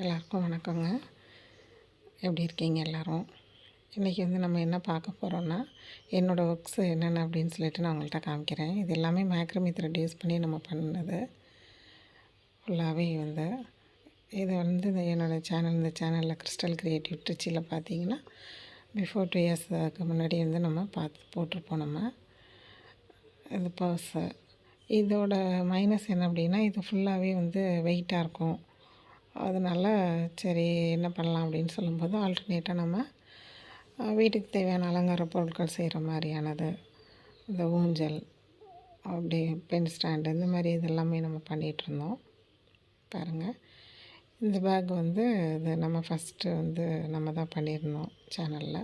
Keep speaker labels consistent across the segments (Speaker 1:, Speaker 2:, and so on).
Speaker 1: எல்லாருக்கும் வணக்கங்க. எப்படி இருக்கீங்க எல்லோரும்? இன்றைக்கி வந்து நம்ம என்ன பார்க்க போகிறோன்னா என்னோடய ஒர்க்ஸ் என்னென்ன அப்படின்னு சொல்லிட்டு நான் உங்கள்கிட்ட காமிக்கிறேன். இது எல்லாமே மேக்ரமி த்ரெட் யூஸ் பண்ணி நம்ம பண்ணது ஃபுல்லாகவே வந்து இது வந்து என்னோடய சேனல் இந்த சேனலில் கிறிஸ்டல் க்ரியேட்டிவ் ட்ரிச்சியில் பார்த்தீங்கன்னா பிஃபோர் டூ இயர்ஸ்க்கு முன்னாடி வந்து நம்ம பார்த்து போட்டிருப்போம் நம்ம. இது பர்ஸு இதோட மைனஸ் என்ன அப்படின்னா இது ஃபுல்லாகவே வந்து வெயிட்டாக இருக்கும். அதனால் சரி என்ன பண்ணலாம் அப்படின்னு சொல்லும்போது ஆல்டர்னேட்டாக நம்ம வீட்டுக்கு தேவையான அலங்கார பொருட்கள் செய்கிற மாதிரியானது இந்த ஊஞ்சல் அப்படி பென் ஸ்டாண்டு இந்த மாதிரி இதெல்லாமே நம்ம பண்ணிகிட்ருந்தோம் பாருங்கள் இந்த பேக் வந்து இது நம்ம ஃபஸ்ட்டு வந்து நம்ம தான் பண்ணியிருந்தோம் சேனலில்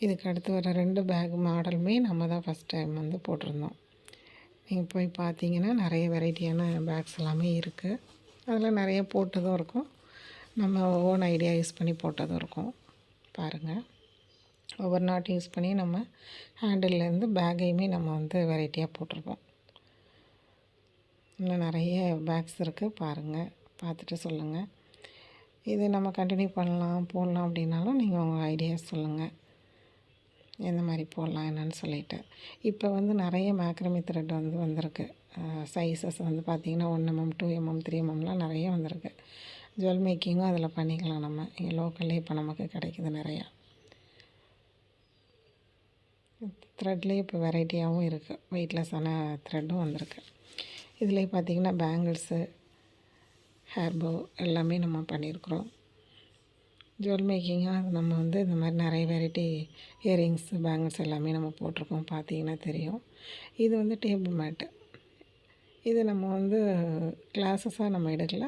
Speaker 1: இதுக்கு அடுத்து வர ரெண்டு பேக் மாடலுமே நம்ம தான் ஃபஸ்ட் டைம் வந்து போட்டிருந்தோம். நீங்கள் போய் பார்த்தீங்கன்னா நிறைய வெரைட்டியான பேக்ஸ் எல்லாமே இருக்குது அதில் நிறைய போட்டதும் இருக்கும். நம்ம ஓன் ஐடியா யூஸ் பண்ணி போட்டதும் இருக்கும். பாருங்கள் ஒவ்வொரு நாட்டும் யூஸ் பண்ணி நம்ம ஹேண்டில்லேருந்து பேக்கையுமே நம்ம வந்து வெரைட்டியாக போட்டிருப்போம். இன்னும் நிறைய பேக்ஸ் இருக்குது பாருங்கள் பார்த்துட்டு சொல்லுங்கள் இது நம்ம கண்டினியூ பண்ணலாம் போடலாம் அப்படின்னாலும் நீங்கள் உங்கள் ஐடியாஸ் சொல்லுங்கள் எந்த மாதிரி போடலாம் என்னன்னு சொல்லிவிட்டு இப்போ வந்து நிறைய மேக்ரமி த்ரெட் வந்து வந்திருக்கு. சைஸஸ் வந்து பார்த்திங்கன்னா one mm two mm three எம்எம்லாம் நிறைய வந்திருக்கு. ஜுவல் மேக்கிங்கும் அதில் பண்ணிக்கலாம் நம்ம. இங்கே லோக்கல்லே இப்போ நமக்கு கிடைக்குது நிறையா. த்ரெட்லேயே இப்போ வெரைட்டியாகவும் இருக்குது வெயிட்லெஸ்ஸான த்ரெட்டும் வந்திருக்கு. இதில் பார்த்திங்கன்னா பேங்கிள்ஸு ஹேர்போ எல்லாமே நம்ம பண்ணியிருக்கிறோம். ஜுவல் மேக்கிங்காக அது நம்ம வந்து இந்த மாதிரி நிறைய வெரைட்டி இயரிங்ஸ் பேங்கிள்ஸ் எல்லாமே நம்ம போட்டிருக்கோம். பார்த்தீங்கன்னா தெரியும். இது வந்து டேபிள் மேட்டு இது நம்ம வந்து கிளாஸஸாக நம்ம எடுக்கல.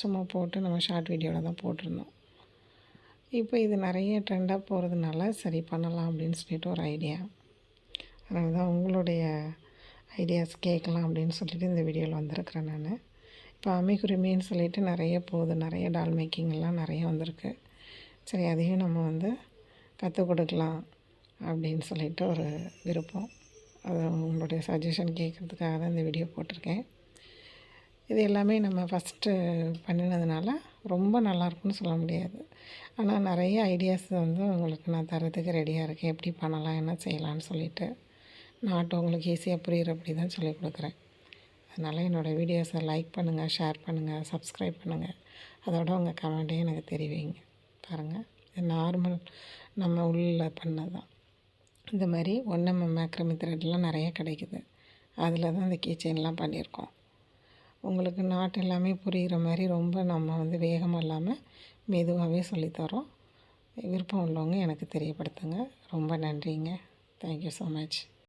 Speaker 1: சும்மா போட்டு நம்ம ஷார்ட் வீடியோவில் தான் போட்டிருந்தோம். இப்போ இது நிறைய ட்ரெண்டாக போகிறதுனால சரி பண்ணலாம் அப்படின்னு சொல்லிட்டு ஒரு ஐடியா அதனால தான் உங்களுடைய ஐடியாஸ் கேட்கலாம் அப்படின்னு சொல்லிட்டு இந்த வீடியோவில் வந்திருக்கிறேன் நான். இப்போ அம்மிக்குருமின்னு சொல்லிட்டு நிறைய போகுது. நிறைய டால் மேக்கிங்லாம் நிறைய வந்திருக்கு. சரி அதையும் நம்ம வந்து கற்றுக் கொடுக்கலாம் அப்படின்னு சொல்லிட்டு ஒரு விருப்பம். அது உங்களுடைய சஜஷன் கேட்குறதுக்காக தான் இந்த வீடியோ போட்டிருக்கேன். இது எல்லாமே நம்ம ஃபஸ்ட்டு பண்ணினதுனால ரொம்ப நல்லாயிருக்குன்னு சொல்ல முடியாது. ஆனால் நிறைய ஐடியாஸ் வந்து உங்களுக்கு நான் தரத்துக்கு ரெடியாக இருக்கேன். எப்படி பண்ணலாம் என்ன செய்யலான்னு சொல்லிவிட்டு நாட்டு உங்களுக்கு ஈஸியாக புரிகிற அப்படி தான் சொல்லிக் கொடுக்குறேன். அதனால் என்னோடய வீடியோஸை லைக் பண்ணுங்கள் ஷேர் பண்ணுங்கள் சப்ஸ்கிரைப் பண்ணுங்கள் அதோட உங்கள் கமெண்ட்டையும் எனக்கு தெரிவிங்க. பாருங்கள் இது நார்மல் நம்ம உள்ளே பண்ணது தான் இந்த மாதிரி ஒன்று மேக்ரமி த்ரெட்லாம் நிறைய கிடைக்குது. அதில் தான் இந்த கீச்சைன்லாம் பண்ணியிருக்கோம். உங்களுக்கு நாட்டு எல்லாமே புரிகிற மாதிரி ரொம்ப நம்ம வந்து வேகமாக இல்லாமல் மெதுவாகவே சொல்லித்தரோம். விருப்பம் உள்ளவங்க எனக்கு தெரியப்படுத்துங்க. ரொம்ப நன்றிங்க. Thank you so much